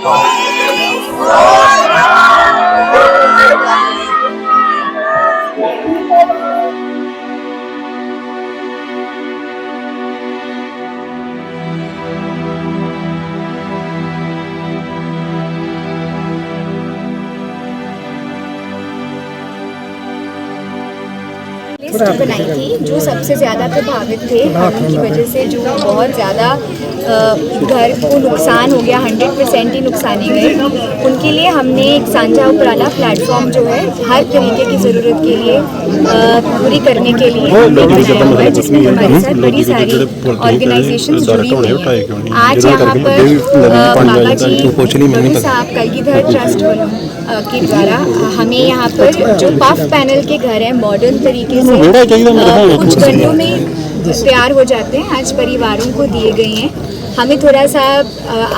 对。लिस्ट बनाई थी जो सबसे ज़्यादा प्रभावित थे हड़ों की वजह से जो बहुत ज़्यादा घर को नुकसान हो गया हंड्रेड परसेंट ही नुकसाने गए। उनके लिए हमने एक साझा उपराला प्लेटफॉर्म जो है हर तरीके की ज़रूरत के लिए पूरी करने के लिए हमने बनाया हुआ है जिसमें हमारे साथ बड़ी सारी ऑर्गेनाइजेशन जुड़ी हुई हैं आज यहाँ पर बाबा जी साहब कलगीधर ट्रस्ट वालों के द्वारा हमें यहाँ पर जो पफ पैनल के घर हैं मॉडर्न तरीके से अ, कुछ घंटों में तैयार हो जाते हैं। आज परिवारों को दिए गए हैं। हमें थोड़ा सा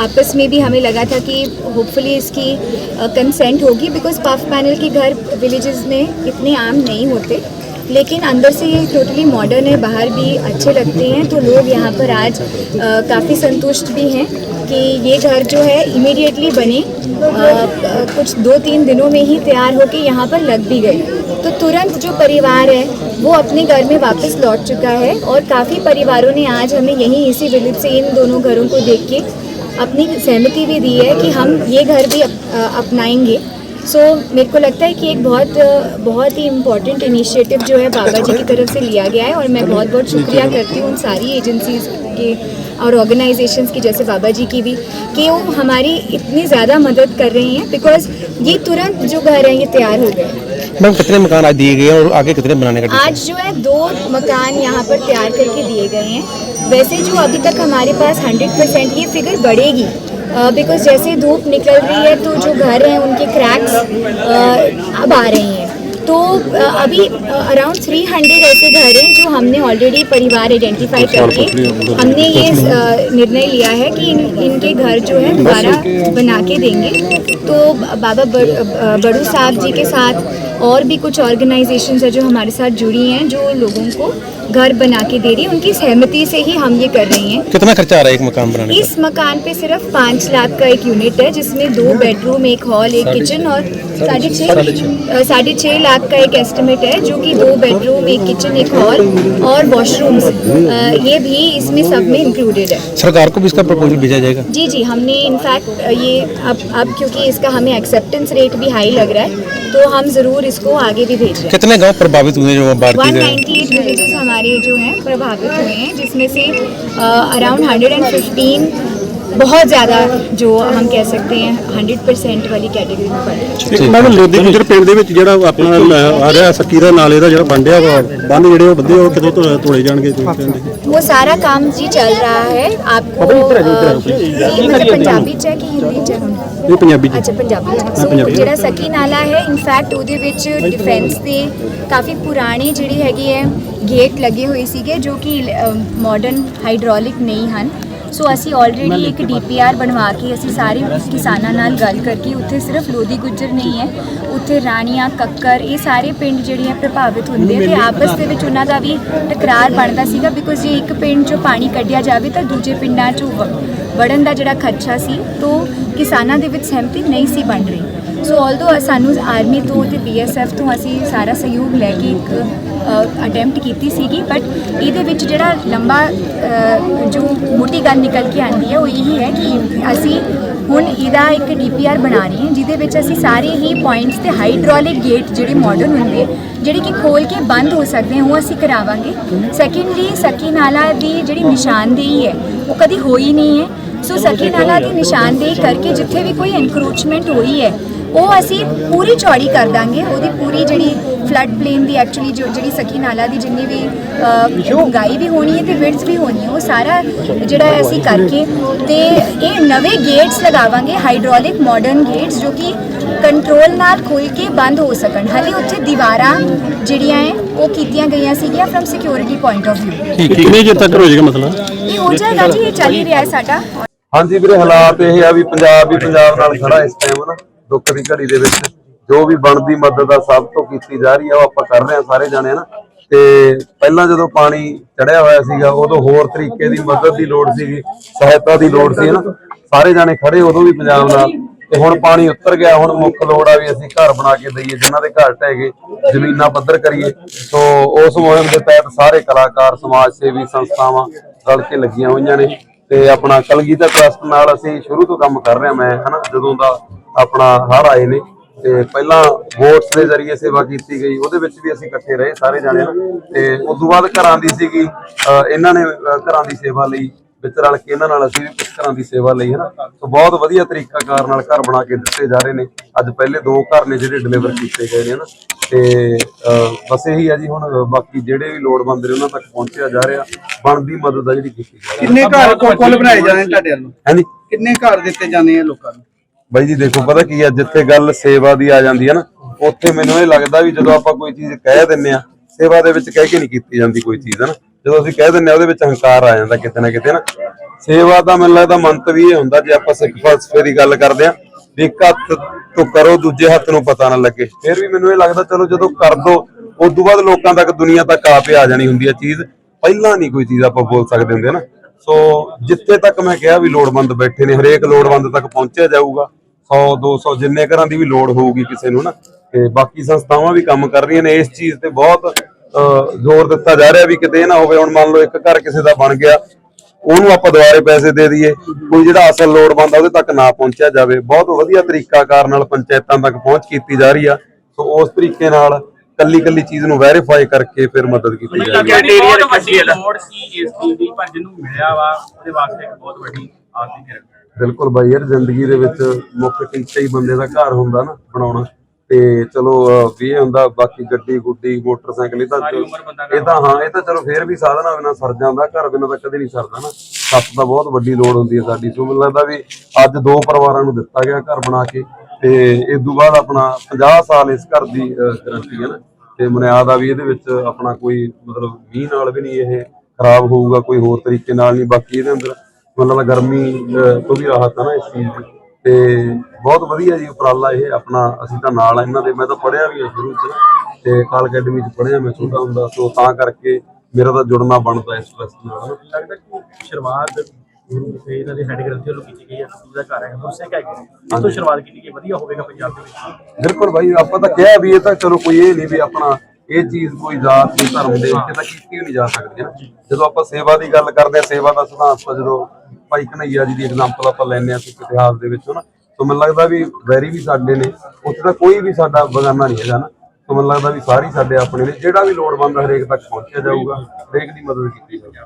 आपस में भी हमें लगा था कि होपफुली इसकी कंसेंट होगी बिकॉज़ पफ पैनल के घर विलेजेस में इतने आम नहीं होते। लेकिन अंदर से ये टोटली मॉडर्न है बाहर भी अच्छे लगते हैं। तो लोग यहाँ पर आज काफ़ी संतुष्ट भी हैं कि ये घर जो है इमीडिएटली बने। अ, कुछ दो तीन दिनों में ही तैयार होके यहाँ पर लग भी गए। तो तुरंत जो परिवार है वो अपने घर में वापस लौट चुका है और काफ़ी परिवारों ने आज हमें यहीं इसी विलेज से इन दोनों घरों को देख के अपनी सहमति भी दी है कि हम ये घर भी अप, अपनाएँगे। सो so, मेरे को लगता है कि एक बहुत बहुत ही इम्पोर्टेंट इनिशिएटिव जो है बाबा जी की तरफ़ से लिया गया है और मैं बहुत बहुत शुक्रिया करती हूँ उन सारी एजेंसीज के और ऑर्गेनाइजेशंस की जैसे बाबा जी की भी कि वो हमारी इतनी ज़्यादा मदद कर रही हैं बिकॉज़ ये तुरंत जो घर हैं ये तैयार हो गए। मैम कितने मकान आज दिए गए हैं और आगे कितने बनाने का आज जो है दो मकान यहाँ पर तैयार करके दिए गए हैं। वैसे जो अभी तक हमारे पास 100 परसेंट ये फिगर बढ़ेगी बिकॉज़ जैसे धूप निकल रही है तो जो घर हैं उनके क्रैक्स अब आ रहे हैं। तो अभी अराउंड 300 ऐसे घर हैं जो हमने ऑलरेडी परिवार आइडेंटिफाई करके हमने ये निर्णय लिया है कि इन, इनके घर जो है दोबारा बना के देंगे। तो बाबा बड़ू साहब जी के साथ और भी कुछ ऑर्गेनाइजेशंस है जो हमारे साथ जुड़ी हैं जो लोगों को घर बना के दे रही है। उनकी सहमति से ही हम ये कर रही हैं। कितना खर्चा आ रहा है एक मकान बनाने इस मकान पे सिर्फ़ पाँच लाख का एक यूनिट है जिसमें दो बेडरूम एक हॉल एक किचन और साढ़े छः साढ़े छः लाख का एक एस्टिमेट है जो कि दो बेडरूम एक किचन एक हॉल और वॉशरूम्स ये भी इसमें सब में इंक्लूडेड है। सरकार को भी इसका प्रपोजल भेजा जाएगा? जी जी हमने इनफैक्ट ये अब अब क्योंकि इसका हमें एक्सेप्टेंस रेट भी हाई लग रहा है तो हम ज़रूर इसको आगे भी भेज रहे हैं। कितने गाँव प्रभावित हुए जो बाढ़ 198 विलेजेस हमारे जो हैं प्रभावित हुए हैं जिसमें से अराउंड 115 बहुत ज़्यादा जो हम कह सकते हैं 100 परसेंट वाली कैटेगरी में पड़े हैं ਇੱਕ ਮੈਡਮ ਲੋਦੀ ਗੁਜਰ ਪਿੰਡ ਦੇ ਵਿੱਚ ਜਿਹੜਾ ਆਪਣਾ ਲ- ਆ ਰਿਹਾ ਸੱਕੀ ਦਾ ਨਾਲੇ ਦਾ ਜਿਹੜਾ ਬੰਡਿਆ ਵਾ ਬੰਨ ਜਿਹੜੇ ਉਹ ਬੰਦੇ ਉਹ ਕਿਦੋਂ ਤੋਂ ਤੋੜੇ ਜਾਣਗੇ ਤੁਸੀਂ ਕਹਿੰਦੇ वो सारा काम जी चल रहा है आपको अ, ये मतलब पंजाबी च है कि हिंदी च है ਇਹ ਪੰਜਾਬੀ ਚ ਅੱਛਾ ਪੰਜਾਬੀ ਸੋ ਜਿਹੜਾ ਸਕੀ ਨਾਲਾ ਹੈ ਇਨਫੈਕਟ ਉਹਦੇ ਵਿੱਚ ਡਿਫੈਂਸ ਦੇ ਕਾਫੀ ਪੁਰਾਣੇ ਜਿਹੜੀ ਹੈਗੀ ਹੈ ਗੇਟ ਲੱਗੇ ਹੋਏ ਸੀਗੇ ਜੋ ਕਿ ਮਾਡਰਨ ਹਾਈਡ੍ਰੋਲਿਕ ਨਹੀਂ ਹਨ ਸੋ ਅਸੀਂ ਆਲਰੇਡੀ ਇੱਕ ਡੀਪੀਆਰ ਬਣਵਾ ਕੇ ਅਸੀਂ ਸਾਰੇ ਕਿਸਾਨਾਂ ਨਾਲ ਗੱਲ ਕਰਕੇ ਉੱਥੇ ਸਿਰਫ ਲੋਦੀ ਗੁੱਜਰ ਨਹੀਂ ਹੈ ਉੱਥੇ ਰਾਣੀਆਂ ਕੱਕਰ ਇਹ ਸਾਰੇ ਪਿੰਡ ਜਿਹੜੇ ਆ ਪ੍ਰਭਾਵਿਤ ਹੁੰਦੇ ਆ ਤੇ ਆਪਸ ਦੇ ਵਿੱਚ ਉਹਨਾਂ ਦਾ ਵੀ ਟਕਰਾਰ ਬਣਦਾ ਸੀਗਾ ਬਿਕੋਜ਼ ਜੇ ਇੱਕ ਪਿੰਡ ਚੋਂ ਪਾਣੀ ਕੱਢਿਆ ਜਾਵੇ ਤਾਂ ਦੂਜੇ ਪਿੰਡਾਂ ਚੋਂ ਵੜਨ ਦਾ ਜਿਹੜਾ ਖਦਸ਼ਾ ਸੀ ਤੋਂ ਕਿਸਾਨਾਂ ਦੇ ਵਿੱਚ ਸਹਿਮਤੀ ਨਹੀਂ ਸੀ ਬਣ ਰਹੀ। ਸੋ ਆਲਦੋ ਸਾਨੂੰ ਆਰਮੀ ਤੋਂ ਤੇ ਬੀਐਸਐਫ ਤੋਂ ਅਸੀਂ ਸਾਰਾ ਸਹਿਯੋਗ ਲੈ ਕੇ ਇੱਕ ਅਟੈਂਪਟ ਕੀਤੀ ਸੀਗੀ ਬਟ ਇਹਦੇ ਵਿੱਚ ਜਿਹੜਾ ਲੰਬਾ ਜੋ ਮੋਟੀ ਗੱਲ ਨਿਕਲ ਕੇ ਆਉਂਦੀ ਹੈ ਉਹ ਇਹੀ ਹੈ ਕਿ ਅਸੀਂ ਹੁਣ ਇਹਦਾ ਇੱਕ ਡੀਪੀਆਰ ਬਣਾ ਰਹੇ ਹਾਂ ਜਿਹਦੇ ਵਿੱਚ ਅਸੀਂ ਸਾਰੇ ਹੀ ਪੁਆਇੰਟਸ ਤੇ ਹਾਈਡ੍ਰੋਲਿਕ ਗੇਟ ਜਿਹੜੇ ਮਾਡਰਨ ਹੁੰਦੇ ਆ, ਜਿਹੜੇ ਕਿ ਖੋਲ ਕੇ ਬੰਦ ਹੋ ਸਕਦੇ ਆ ਉਹ ਅਸੀਂ ਕਰਾਵਾਂਗੇ। ਸੈਕੰਡਲੀ ਸਕੀ ਨਾਲਾ ਦੀ ਜਿਹੜੀ ਨਿਸ਼ਾਨਦੇਹੀ ਹੈ ਉਹ ਕਦੀ ਹੋਈ ਨਹੀਂ ਹੈ। ਸੋ ਸਕੀ ਨਾਲਾ ਦੀ ਨਿਸ਼ਾਨਦੇਹੀ ਕਰਕੇ ਜਿੱਥੇ ਵੀ ਕੋਈ ਐਨਕਰੋਚਮੈਂਟ ਹੋਈ ਹੈ ਉਹ ਅਸੀਂ ਪੂਰੀ ਚੌੜੀ ਕਰ ਦਾਂਗੇ ਉਹਦੀ ਪੂਰੀ ਜਿਹੜੀ ਫਲੱਡ ਪਲੇਨ ਦੀ ਐਕਚੁਅਲੀ ਜੋ ਜਿਹੜੀ ਸਕੀ ਨਾਲਾ ਦੀ ਜਿੰਨੀ ਵੀ ਡੂੰਘਾਈ ਵੀ ਹੋਣੀ ਹੈ ਤੇ ਵਿਡਥ ਵੀ ਹੋਣੀ ਹੈ ਉਹ ਸਾਰਾ ਜਿਹੜਾ ਅਸੀਂ ਕਰਕੇ ਤੇ ਇਹ ਨਵੇਂ ਗੇਟਸ ਲਗਾਵਾਂਗੇ ਹਾਈਡ੍ਰੋਲਿਕ ਮਾਡਰਨ ਗੇਟਸ ਜੋ ਕਿ ਕੰਟਰੋਲ ਨਾਲ ਖੁੱਲ ਕੇ ਬੰਦ ਹੋ ਸਕਣ। ਹਾਲੇ ਉੱਥੇ ਦੀਵਾਰਾਂ ਜਿਹੜੀਆਂ ਹੈ ਉਹ ਕੀਤੀਆਂ ਗਈਆਂ ਸੀਗੀਆਂ ਫਰਮ ਸਿਕਿਉਰਿਟੀ ਪੁਆਇੰਟ ਆਫ ਠੀਕ ਕਿੰਨੇ ਚਿਰ ਤੱਕ ਹੋ ਜਾਏਗਾ ਮਸਲਾ ਇਹ ਹੋ ਜਾਏਗਾ ਜੀ ਇਹ ਚੱਲ ਹੀ ਰਿਹਾ ਹੈ ਸਾਡਾ। ਹਾਂਜੀ ਵੀਰੇ ਹਾਲਾਤ ਇਹ ਆ ਵੀ ਪੰਜਾਬ ਵੀ ਪੰਜਾਬ ਨਾਲ ਖੜਾ ਇਸ ਟਾਈਮ ਨਾ ਦੁੱਖ ਦੀ ਘੜੀ ਦੇ ਵਿੱਚ। ਜੋ ਵੀ ਬਣਦੀ ਮਦਦ ਆ, ਸਭ ਤੋਂ ਕੀਤੀ ਜਾ ਰਹੀ ਆ, ਉਹ ਆਪਾਂ ਕਰ ਰਹੇ ਆ ਸਾਰੇ ਜਾਣੇ ਨਾ ਤੇ ਪਹਿਲਾਂ ਜਦੋਂ ਪਾਣੀ ਚੜਿਆ ਹੋਇਆ ਸੀਗਾ, ਉਦੋਂ ਹੋਰ ਤਰੀਕੇ ਦੀ ਮਦਦ ਦੀ ਲੋੜ ਸੀਗੀ, ਸਹਾਇਤਾ ਦੀ ਲੋੜ ਸੀ ਨਾ ਸਾਰੇ ਜਾਣੇ ਖੜੇ, ਉਦੋਂ ਵੀ ਪੰਜਾਬ ਨਾਲ। ਤੇ ਹੁਣ ਪਾਣੀ ਉੱਤਰ ਗਿਆ, ਹੁਣ ਮੁੱਖ ਲੋੜ ਆ ਵੀ ਅਸੀਂ ਘਰ ਬਣਾ ਕੇ ਦਈਏ, ਜਿਨ੍ਹਾਂ ਦੇ ਘਰ ਢਹਿ ਗਏ ਜ਼ਮੀਨਾਂ ਪੱਧਰ ਕਰੀਏ। ਸੋ ਉਸ ਮੁਹਿੰਮ ਦੇ ਤਹਿਤ ਸਾਰੇ ਕਲਾਕਾਰ, ਸਮਾਜ ਸੇਵੀ ਸੰਸਥਾਵਾਂ ਰਲ ਕੇ ਲੱਗੀਆਂ ਹੋਈਆਂ ਨੇ। ਤੇ ਆਪਣਾ ਕਲਗੀਧਰ ਟਰਸਟ ਨਾਲ ਅਸੀਂ ਸ਼ੁਰੂ ਤੋਂ ਕੰਮ ਕਰ ਰਹੇ ਹਾਂ, ਮੈਂ, ਹਨਾ? ਜਦੋਂ ਦਾ ਆਪਣਾ ਹਰ ਆਏ ਨੇ। ਤੇ ਪਹਿਲਾਂ ਵੋਟਸ ਦੇ ਜ਼ਰੀਏ ਸੇਵਾ ਕੀਤੀ ਗਈ ਉਹਦੇ ਵਿੱਚ ਵੀ ਅਸੀਂ ਇਕੱਠੇ ਰਹੇ ਸਾਰੇ ਜਾਣੇ ਤੇ ਉਸ ਤੋਂ ਬਾਅਦ ਘਰਾਂ ਦੀ ਸੀਗੀ ਇਹਨਾਂ ਨੇ ਘਰਾਂ ਦੀ ਸੇਵਾ ਲਈ ਵਿੱਚ ਰਲ ਕੇ ਇਹਨਾਂ ਨਾਲ ਅਸੀਂ ਵੀ ਕੁਝ ਘਰਾਂ ਦੀ ਸੇਵਾ ਲਈ ਹੈ ਨਾ ਸੋ ਬਹੁਤ ਵਧੀਆ ਤਰੀਕਾ ਕਾਰ ਨਾਲ ਘਰ ਬਣਾ ਕੇ ਦਿੱਤੇ ਜਾ ਰਹੇ ਨੇ। ਅੱਜ ਪਹਿਲੇ ਦੋ ਘਰ ਨੇ ਜਿਹੜੇ ਡਿਲੀਵਰ ਕੀਤੇ ਗਏ ਨੇ ਨਾ ਤੇ ਬਸ ਇਹੀ ਆ ਜੀ ਹੁਣ ਬਾਕੀ ਜਿਹੜੇ ਵੀ ਲੋੜਵੰਦ ਨੇ ਉਹਨਾਂ ਤੱਕ ਪਹੁੰਚਿਆ ਜਾ ਰਿਹਾ। ਬਣਦੀ ਮਦਦ ਆ ਜਿਹੜੀ ਕੀਤੀ ਜਾ ਰਹੀ ਕਿੰਨੇ ਘਰ ਕੋਲ ਬਣਾਏ ਜਾਣੇ ਤੁਹਾਡੇ ਵੱਲੋਂ? ਹੈ ਹਾਂਜੀ। ਕਿੰਨੇ ਘਰ ਦਿੱਤੇ ਜਾਂਦੇ ਆ ਲੋਕਾਂ ਨੂੰ? ਬਾਈ ਜੀ ਦੇਖੋ, ਪਤਾ ਕੀ ਆ, ਜਿੱਥੇ ਗੱਲ ਸੇਵਾ ਦੀ ਆ ਜਾਂਦੀ ਹੈ ਨਾ, ਉੱਥੇ ਮੈਨੂੰ ਇਹ ਲੱਗਦਾ ਵੀ ਜਦੋਂ ਆਪਾਂ ਕੋਈ ਚੀਜ਼ ਕਹਿ ਦਿੰਨੇ ਆ, ਸੇਵਾ ਦੇ ਵਿੱਚ ਕਹਿ ਕੇ ਨਹੀਂ ਕੀਤੀ ਜਾਂਦੀ ਕੋਈ ਚੀਜ਼, ਹੈ ਨਾ? ਜਦੋਂ ਅਸੀਂ ਕਹਿ ਦਿੰਨੇ ਆ, ਉਹਦੇ ਵਿੱਚ ਹੰਕਾਰ ਆ ਜਾਂਦਾ ਕਿਤੇ ਨਾ ਕਿਤੇ ਨਾ। ਸੇਵਾ ਦਾ ਮੈਨੂੰ ਲੱਗਦਾ ਮੰਤ ਵੀ ਇਹ ਹੁੰਦਾ, ਜੇ ਆਪਾਂ ਸਿੱਖ ਫਲਸਫੇ ਦੀ ਗੱਲ ਕਰਦੇ ਆ, ਵੀ ਇੱਕ ਹੱਥ ਤੋਂ ਕਰੋ, ਦੂਜੇ ਹੱਥ ਨੂੰ ਪਤਾ ਨਾ ਲੱਗੇ। ਫਿਰ ਵੀ ਮੈਨੂੰ ਇਹ ਲੱਗਦਾ, ਚਲੋ ਜਦੋਂ ਕਰ ਦੋ ਉਸ ਤੋਂ ਬਾਅਦ ਲੋਕਾਂ ਤੱਕ ਦੁਨੀਆ ਤੱਕ ਆਪੇ ਆ ਜਾਣੀ ਹੁੰਦੀ ਆ ਚੀਜ਼, ਪਹਿਲਾਂ ਨਹੀਂ ਕੋਈ ਚੀਜ਼ ਆਪਾਂ ਬੋਲ ਸਕਦੇ ਹੁੰਦੇ ਨਾ। ਸੋ ਜਿੱਥੇ ਤੱਕ ਮੈਂ ਕਿਹਾ ਵੀ ਲੋੜਵੰਦ ਬੈਠੇ ਨੇ, ਹਰੇਕ ਲੋੜਵੰਦ ਤੱਕ ਪਹੁੰਚਿਆ ਜਾਊਗਾ। 100 200 ਜਿੰਨੇ ਘਰਾਂ ਦੀ ਵੀ ਲੋੜ ਹੋਊਗੀ ਕਿਸੇ ਨੂੰ ਨਾ ਤੇ ਬਾਕੀ ਸੰਸਥਾਵਾਂ ਵੀ ਕੰਮ ਕਰ ਰਹੀਆਂ ਨੇ ਇਸ ਚੀਜ਼ ਤੇ ਬਹੁਤ ਜ਼ੋਰ ਦਿੱਤਾ ਜਾ ਰਿਹਾ ਵੀ ਕਿਤੇ ਇਹ ਨਾ ਹੋਵੇ ਹੁਣ ਮੰਨ ਲਓ ਇੱਕ ਘਰ ਕਿਸੇ ਦਾ ਬਣ ਗਿਆ ਉਹਨੂੰ ਆਪਾਂ ਦੁਬਾਰੇ ਪੈਸੇ ਦੇ ਦਈਏ ਕੋਈ ਜਿਹੜਾ ਅਸਲ ਲੋੜਵੰਦ ਆ ਉਹਦੇ ਤੱਕ ਨਾ ਪਹੁੰਚਿਆ ਜਾਵੇ ਬਹੁਤ ਵਧੀਆ ਤਰੀਕਾ ਕਾਰ ਨਾਲ ਪੰਚਾਇਤਾਂ ਤੱਕ ਪਹੁੰਚ ਕੀਤੀ ਜਾ ਰਹੀ ਆ ਸੋ ਉਸ ਤਰੀਕੇ ਨਾਲ ਕੱਲੀ ਕੱਲੀ ਚੀਜ਼ ਨੂੰ ਵੈਰੀਫਾਈ ਕਰਕੇ ਫਿਰ ਮਦਦ ਕੀਤੀ ਜਾ ਰਹੀ ਹੈ ਬਹੁਤ ਵੱਡੀ ਲੋੜ ਸੀ ਇਸ ਚੀਜ਼ ਦੀ ਪਰ ਜਿਹਨੂੰ ਮਿਲਿਆ ਵਾ ਉਹਦੇ ਵਾਸਤੇ ਇੱਕ ਬਹੁਤ ਵੱਡੀ ਆਰਥਿਕ ਕਿਰਤ ਹੈ। ਬਿਲਕੁਲ ਬਾਈ ਯਾਰ ਜ਼ਿੰਦਗੀ ਦੇ ਵਿੱਚ ਮੁੱਖ ਟੀਚਾ ਹੀ ਬੰਦੇ ਦਾ ਘਰ ਹੁੰਦਾ ਨਾ ਬਣਾਉਣਾ। ਤੇ ਚਲੋ ਵੀ ਇਹ ਹੁੰਦਾ ਬਾਕੀ ਗੱਡੀ ਗੁੱਡੀ ਮੋਟਰਸਾਈਕਲ ਇਹ ਤਾਂ ਇਹ ਤਾਂ ਹਾਂ ਇਹ ਤਾਂ ਚਲੋ ਫੇਰ ਵੀ ਸਾਧਨਾ ਬਿਨਾਂ ਸਰ ਜਾਂਦਾ ਘਰ ਬਿਨਾਂ ਤਾਂ ਕਦੇ ਨਹੀਂ ਸਰਦਾ ਨਾ। ਸੱਤ ਤਾਂ ਬਹੁਤ ਵੱਡੀ ਲੋੜ ਹੁੰਦੀ ਹੈ ਸਾਡੀ। ਸੋ ਮੈਨੂੰ ਲੱਗਦਾ ਵੀ ਅੱਜ ਦੋ ਪਰਿਵਾਰਾਂ ਨੂੰ ਦਿੱਤਾ ਗਿਆ ਘਰ ਬਣਾ ਕੇ ਤੇ ਇਸ ਤੋਂ ਬਾਅਦ ਆਪਣਾ 50 ਸਾਲ ਇਸ ਘਰ ਦੀ ਗਰੰਟੀ ਹੈ ਨਾ। ਤੇ ਮੁਨਿਆਦ ਆ ਵੀ ਇਹਦੇ ਵਿੱਚ ਆਪਣਾ ਕੋਈ ਮਤਲਬ ਮੀਂਹ ਨਾਲ ਵੀ ਨਹੀਂ ਇਹ ਖਰਾਬ ਹੋਊਗਾ ਕੋਈ ਹੋਰ ਤਰੀਕੇ ਨਾਲ ਨਹੀਂ ਬਾਕੀ ਇਹਦੇ ਅੰਦਰ ਮਤਲਬ ਗਰਮੀ ਤੋਂ ਵੀ ਰਾਹਤ ਹੈ ਨਾ ਇਸ ਚੀਜ਼ ਦੀ। ਤੇ ਬਹੁਤ ਵਧੀਆ ਜੀ ਉਪਰਾਲਾ ਇਹ ਆਪਣਾ ਅਸੀਂ ਤਾਂ ਨਾਲ ਆ। ਇਹਨਾਂ ਦੇ ਮੈਂ ਤਾਂ ਪੜਿਆ ਵੀ ਹਾਂ ਸ਼ੁਰੂ ਚ ਤੇ ਕਾਲ ਅਕੈਡਮੀ ਚ ਪੜਿਆ ਮੈਂ ਛੋਟਾ ਹੁੰਦਾ ਸੋ ਤਾਂ ਕਰਕੇ ਮੇਰਾ ਤਾਂ ਜੁੜਨਾ ਬਣਦਾ ਇਸ ਟਰਸਟ ਨਾਲ। ਲੱਗਦਾ ਕਿ ਸ਼ੁਰੂਆਤ ਗੁਰੂ ਇਹਨਾਂ ਦੇ ਹੈਡ ਗ੍ਰੰਥੀ ਵੱਲੋਂ ਕੀਤੀ ਗਈ ਹੈ ਜਿਹਦਾ ਘਰ ਹੈ। ਉਸੇ ਕਹਿ ਕੇ ਇਸ ਤੋਂ ਸ਼ੁਰੂਆਤ ਕੀਤੀ ਗਈ ਵਧੀਆ ਹੋਵੇਗਾ ਪੰਜਾਬ ਦੇ ਵਿੱਚ? ਬਿਲਕੁਲ ਭਾਈ ਆਪਾਂ ਤਾਂ ਕਿਹਾ ਵੀ ਇਹ ਤਾਂ ਚਲੋ ਕੋਈ ਇਹ ਨਹੀਂ ਵੀ ਆਪਣਾ ਇਹ ਚੀਜ਼ ਕੋਈ ਜਾਤ ਕੋਈ ਧਰਮ ਦੇ ਉੱਤੇ ਤਾਂ ਕੀਤੀ ਨਹੀਂ ਜਾ ਸਕਦੀ ਨਾ। ਜਦੋਂ ਆਪਾਂ ਸੇਵਾ ਦੀ ਗੱਲ ਕਰਦੇ ਆ ਸੇਵਾ ਦਾ ਸਿਧਾਂਤ ਤਾਂ ਜਦੋਂ ਭਾਈ ਕਨਈਆ ਜੀ ਦੀ ਐਗਜ਼ਾਮਪਲ ਆਪਾਂ ਲੈਂਦੇ ਆ ਸਿੱਖ ਇਤਿਹਾਸ ਦੇ ਵਿੱਚ ਹਨਾ ਸੋ ਮੈਨੂੰ ਲੱਗਦਾ ਵੀ ਵੈਰੀ ਵੀ ਸਾਡੇ ਨੇ, ਉੱਥੇ ਤਾਂ ਕੋਈ ਵੀ ਸਾਡਾ ਬਗਾਨਾ ਨਹੀਂ ਹੈਗਾ ਨਾ। ਸੋ ਮੈਨੂੰ ਲੱਗਦਾ ਵੀ ਸਾਰੇ ਸਾਡੇ ਆਪਣੇ ਨੇ, ਜਿਹੜਾ ਵੀ ਲੋੜਵੰਦ ਹਰੇਕ ਤੱਕ ਪਹੁੰਚਿਆ ਜਾਊਗਾ, ਹਰੇਕ ਦੀ ਮਦਦ ਕੀਤੀ ਜਾਊਗੀ।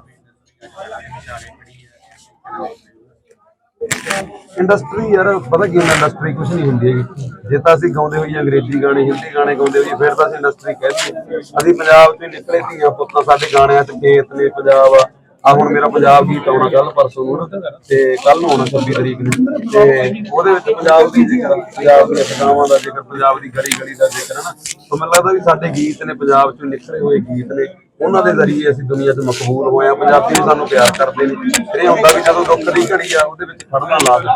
ਇੰਡਸਟਰੀ ਯਾਰ, ਪਤਾ ਕੀ ਇੰਡਸਟਰੀ ਕੁਝ ਨਹੀਂ ਹੁੰਦੀ ਹੈਗੀ। ਜੇ ਤਾਂ ਅਸੀਂ ਗਾਉਂਦੇ ਹੋਈਏ ਅੰਗਰੇਜ਼ੀ ਗਾਣੇ, ਹਿੰਦੀ ਗਾਣੇ ਗਾਉਂਦੇ ਹੋਈਏ, ਫਿਰ ਤਾਂ ਅਸੀਂ ਇੰਡਸਟਰੀ ਕਹਿੰਦੇ ਅਸੀਂ ਪੰਜਾਬ ਤੋਂ ਨਿਕਲੇ ਧੀਆਂ ਪੁੱਤਾਂ ਸਾਡੇ ਗਾਣਿਆਂ 'ਚ ਖੇਤ ਨੇ, ਪੰਜਾਬ ਆ। ਆ ਹੁਣ ਮੇਰਾ ਪੰਜਾਬ ਗੀਤ ਆਉਣਾ ਕੱਲ ਪਰਸੋਂ ਨੂੰ ਤੇ ਕੱਲ ਨੂੰ ਆਉਣਾ 26 ਤਰੀਕ ਨੂੰ। ਤੇ ਉਹਦੇ ਵਿੱਚ ਪੰਜਾਬ ਦੀ ਜ਼ਿਕਰ ਪੰਜਾਬ ਦੀਆਂ ਸਗਾਵਾਂ ਦਾ ਜ਼ਿਕਰ, ਪੰਜਾਬ ਦੀ ਗਲੀ ਗਲੀ ਦਾ ਜ਼ਿਕਰ ਹੈ ਨਾ। ਸੋ ਮੈਨੂੰ ਲੱਗਦਾ ਵੀ ਸਾਡੇ ਗੀਤ ਨੇ ਪੰਜਾਬ ਚੋਂ ਨਿਕਲੇ ਹੋਏ ਗੀਤ ਨੇ। ਉਹਨਾਂ ਦੇ ਜ਼ਰੀਏ ਅਸੀਂ ਦੁਨੀਆ 'ਚ ਮਕਬੂਲ ਹੋਏ ਆ ਪੰਜਾਬੀ ਵੀ ਸਾਨੂੰ ਪਿਆਰ ਕਰਦੇ ਨੇ। ਫਿਰ ਇਹ ਹੁੰਦਾ ਵੀ ਜਦੋਂ ਦੁੱਖ ਦੀ ਘੜੀ ਆ, ਉਹਦੇ ਵਿੱਚ ਖੜਨਾ ਲਾਜ਼ਮ